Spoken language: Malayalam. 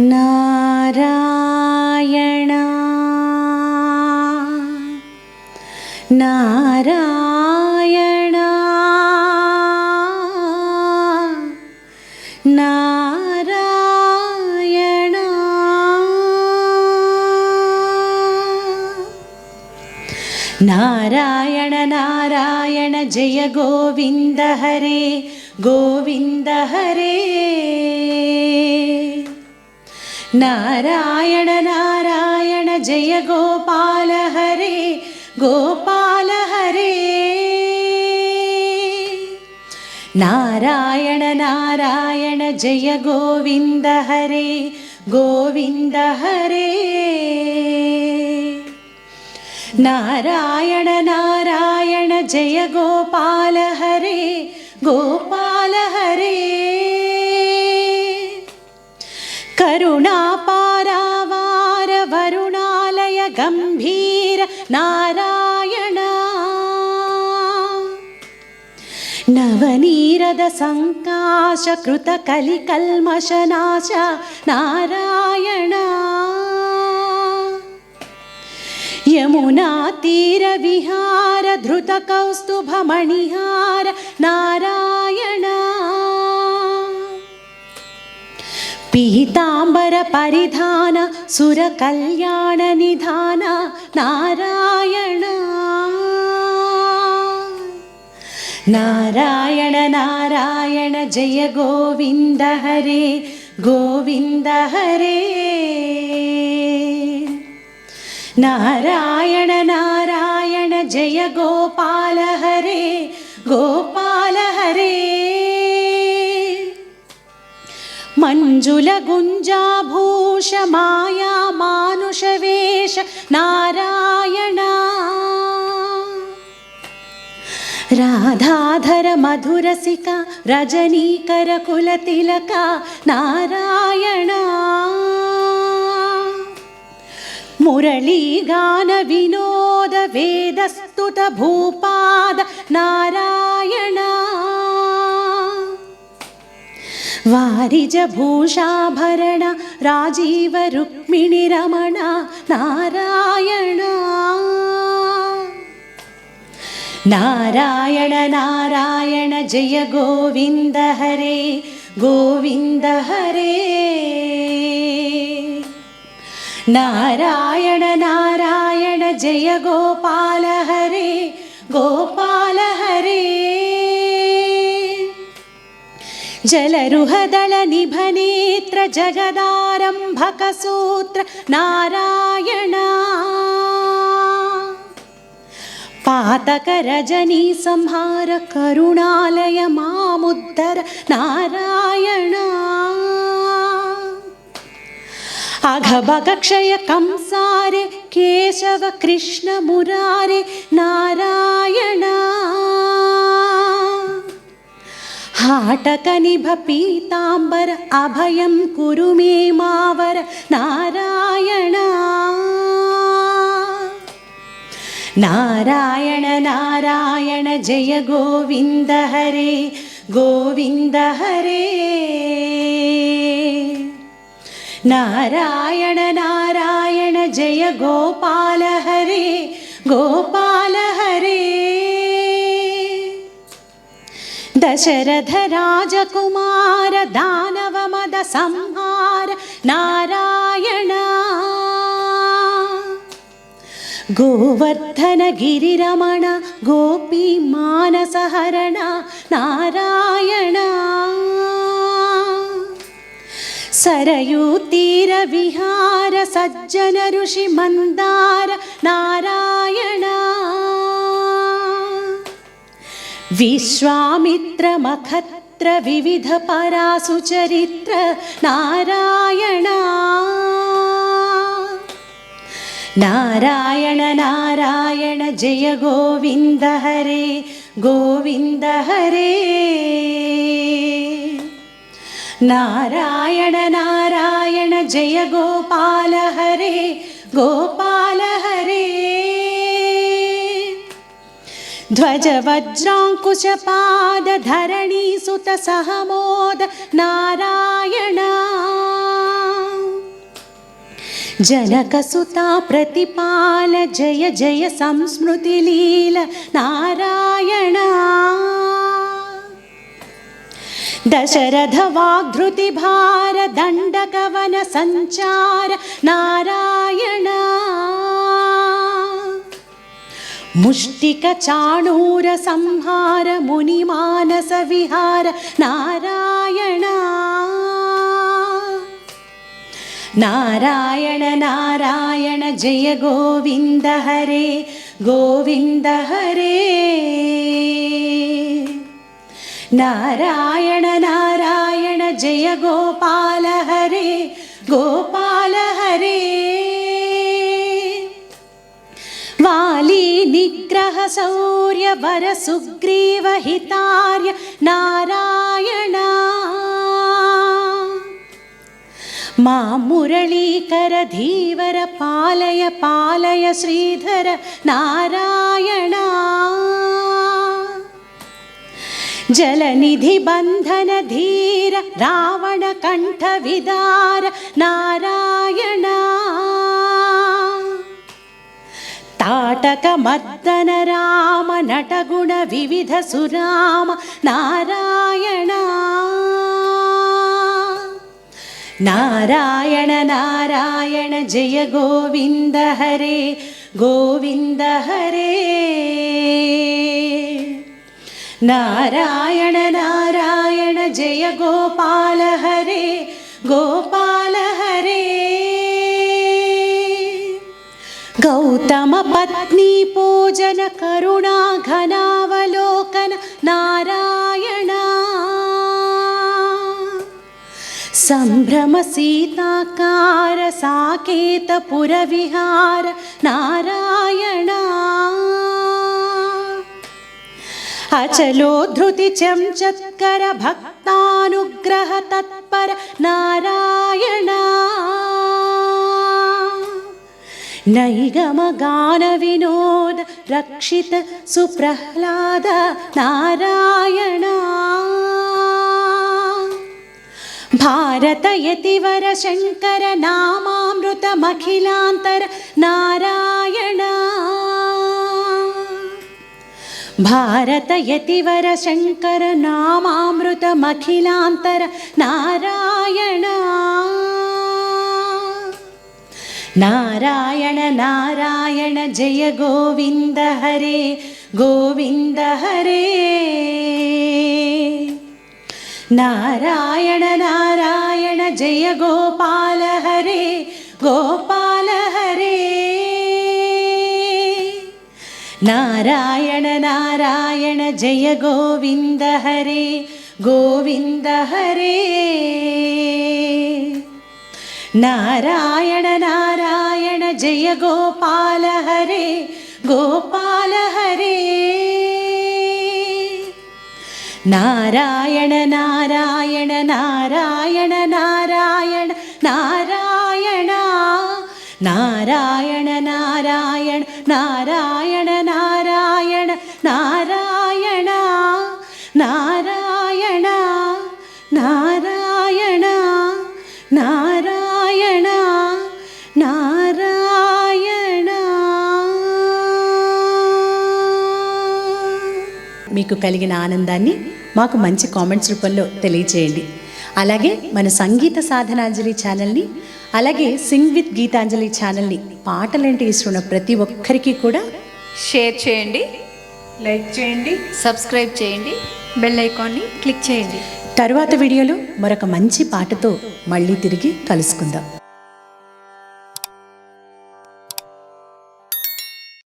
നാരായണ. നാരായണ. നാരായണ. നാരായണ നാരായണ ജയ ഗോവിന്ദ ഹരേ ഗോവിന്ദ ഹരേ. നാരായണ നാരായണ ജയ ഗോപാല ഹരേ ഗോപാല ഹരേ. നാരായണ നാരായണ ജയ ഗോവിന്ദ ഹരേ ഗോവിന്ദ ഹരേ. നാരായണ നാരായണ ജയ ഗോപാല ഹരേ ഗോപാല करुणापारावार वरुणालय गम्भीर नारायण नवनीरद सङ्काश कृतकलिकल्मशनाश नारायण यमुनातीरविहार धृतकौस्तुभमणिहार नारायण പീതാംബര പരിധാന സുര കല്യാണ നിധാന നാരായണ. നാരായണ നാരായണ ജയ ഗോവിന്ദ ഹരേ ഗോവിന്ദ ഹരേ. നാരായണ നാരായണ ജയ ഗോപാല ഹരേ ഗോപാല मञ्जुलगुञ्जाभूष मायामानुषवेश नारायण राधाधर मधुरसिका रजनीकरकुलतिलका नारायण मुरलीगानविनोद वेदस्तुतभूपाद नारायण वारिजभूषाभरण राजीवरुक्मिणिरमण नारायण नारायण नारायण जय गोविन्द हरे गोविन्द हरे नारायण नारायण जय गोपाल हरे गोपाल जलरुहदलनिभनेत्र जगदारम्भकसूत्र नारायण। पातकरजनी संहार करुणालय मामुद्धर नारायण। अघभगक्षय कंसारे केशव कृष्ण मुरारे नारायण ഹാടകനിഭ പീതാംബര അഭയം കുരുമേ മാവര നാരായണ. നാരായണ നാരായണ ജയ ഗോവിന്ദ ഹരേ ഗോവിന്ദ ഹരേ. നാരായണ നാരായണ ജയ ഗോപാല ഹരേ ഗോപാല ഹരേ ദശരഥ രാജകുമാര ദാനവമദ സംഹാര നാരായണ. ഗോവർദ്ധന ഗിരിരമണ ഗോപി മാനസഹരണ നാരായണ. സരയൂതീര വിഹാര സജ്ജന ഋഷി മന്ദാര നാരായണ. विश्वामित्रमखत्र विविधपरासुचरित्र नारायणा नारायण नारायण जय गोविन्द हरे गोविन्द हरे नारायण नारायण जय गोपाल हरे गोपाल ध्वजवज्राङ्कुशपादधरणीसुतसहमोद नारायण जनकसुता प्रतिपाल जय जय संस्मृतिलील नारायण दशरथवाग्धृतिभारदण्डकवन सञ्चार नारायण മുഷ്ടിക ചാണൂര സംഹാര മുനിമാനസ വിഹാര നാരായണ. നാരായണ നാരായണ ജയ ഗോവിന്ദ ഹരേ ഗോവിന്ദ ഹരേ. നാരായണ നാരായണ ജയ ഗോപാല ഹരേ ഗോപ शौर्यवरसुग्रीवहितार्य नारायण मा मुरळीकरधीवर पालय पालय श्रीधर नारायण जलनिधिबन्धनधीर रावणकण्ठविदार नारायण ತಾಟಕ ಮರ್ದನ ರಾಮ ನಟ ಗುಣ ವಿವಿಧ ಸುರಾಮ, ನಾರಾಯಣ. ನಾರಾಯಣ ನಾರಾಯಣ, ಜಯ ಗೋವಿಂದ ಹರೇ ಗೋವಿಂದ ಹರೇ. ನಾರಾಯಣ ನಾರಾಯಣ, ಜಯ ಗೋಪಾಲ ಹರೇ, ಗೋಪಾಲ तम पत्नी पूजन करुणा घनावलोकन नारायण सम्भ्रमसीताकार साकेतपुरविहार नारायण अचलो धृतिचञ्चत्कर भक्तानुग्रह तत्पर नारायण नैगमगानविनोद रक्षित सुप्रह्लाद नारायण भारतयतिवर शङ्कर नामामृतमखिलान्तर नारायण भारतयतिवर शङ्कर नामामृतमखिलान्तर नारायण നാരായണ നാരായണ ജയ ഗോവിന്ദ ഹരേ ഗോവിന്ദ ഹരേ. നാരായണ നാരായണ ജയ ഗോപാല ഹരേ ഗോപാല ഹരേ. നാരായണ നാരായണ ജയ ഗോവിന്ദ ഹരേ ഗോവിന്ദ ഹരേ. നാരായണ നാരായണ ജയ ഗോപാല ഹരേ ഗോപാല ഹരേ. നാരായണ നാരായണ നാരായണ നാരായണ നാരായണ. നാരായണ നാരായണ നാരായണ మీకు కలిగిన ఆనందాన్ని మాకు మంచి కామెంట్స్ రూపంలో తెలియచేయండి. అలాగే మన సంగీత సాధనాంజలి ఛానల్ని అలాగే సింగ్ విత్ గీతాంజలి ఛానల్ని పాటలంటే ఇస్తున్న ప్రతి ఒక్కరికి కూడా షేర్ చేయండి లైక్ చేయండి సబ్స్క్రైబ్ చేయండి బెల్ ఐకాన్ని క్లిక్ చేయండి. తరువాత వీడియోలో మరొక మంచి పాటతో మళ్ళీ తిరిగి కలుసుకుందాం.